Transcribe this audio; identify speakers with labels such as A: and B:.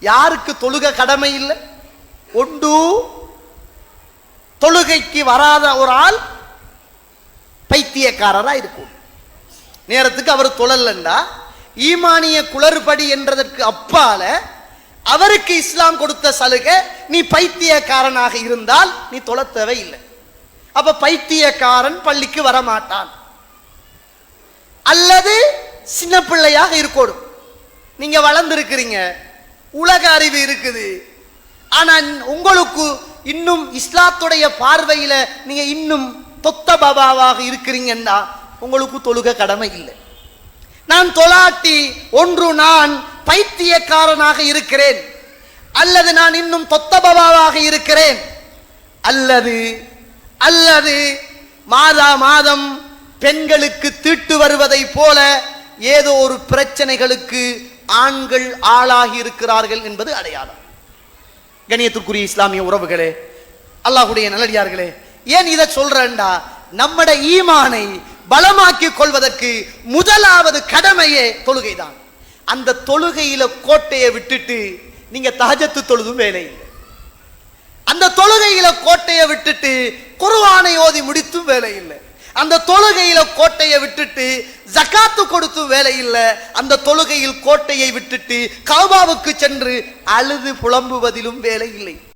A: யாருக்கு தொழுக கடமை இல்லை? ஒன்று தொழுகைக்கு வராத ஒரு ஆள் பைத்தியக்காரரா இருக்கும். நேரத்துக்கு அவர் தொழலண்டா. ஈமானிய குளறுபடி என்றதற்கு அப்பால அவருக்கு இஸ்லாம் கொடுத்த சலுகை நீ பைத்தியக்காரனாக இருந்தால் நீ தொழ தேவையில்லை. அப்ப பைத்தியக்காரன் பள்ளிக்கு வரமாட்டான். அல்லது சின்ன பிள்ளையாக இருக்கணும் நீங்க வளர்ந்திருக்கிறீங்க. உலக அறிவு இருக்குது. ஆனால் உங்களுக்கு இன்னும் இஸ்லாத்துடைய பார்வையில் நீங்க இன்னும் தொத்த பாபாவாக இருக்கிறீங்கன்னா உங்களுக்கு தொழுக கடமை இல்லை. நான் தொலாட்டி ஒன்று நான் பைத்தியக்காரனாக இருக்கிறேன். அல்லது நான் இன்னும் தொத்த பாபாவாக இருக்கிறேன். அல்லது அல்லது மாதா மாதம் பெண்களுக்கு தீட்டு வருவதை போல ஏதோ ஒரு பிரச்சனைகளுக்கு ஆண்கள் ஆளாகி இருக்கிறார்கள் என்பது அடையாளம். கணியத்திற்குரிய இஸ்லாமிய உறவுகளே அல்லாஹுடைய நல்லடியார்களே ஏன் இதை சொல்றேன்டா? நம்மட ஈமானை பலமாக்கிக் கொள்வதற்கு முதலாவது கடமையே தொழுகைதான். அந்த தொழுகையில கோட்டையை விட்டுட்டு நீங்க தகஜத்து தொழுதும் வேலை இல்லை. அந்த தொழுகையில கோட்டையை விட்டுட்டு குருவானை ஓதி முடித்தும் வேலை இல்லை. அந்த தொழுகையில கோட்டையை விட்டுட்டு ஜக்காத்து கொடுத்து வேலை இல்லை. அந்த தொழுகையில் கோட்டையை விட்டுட்டு காபாவுக்கு சென்று அழுது புலம்புவதிலும் வேலை இல்லை.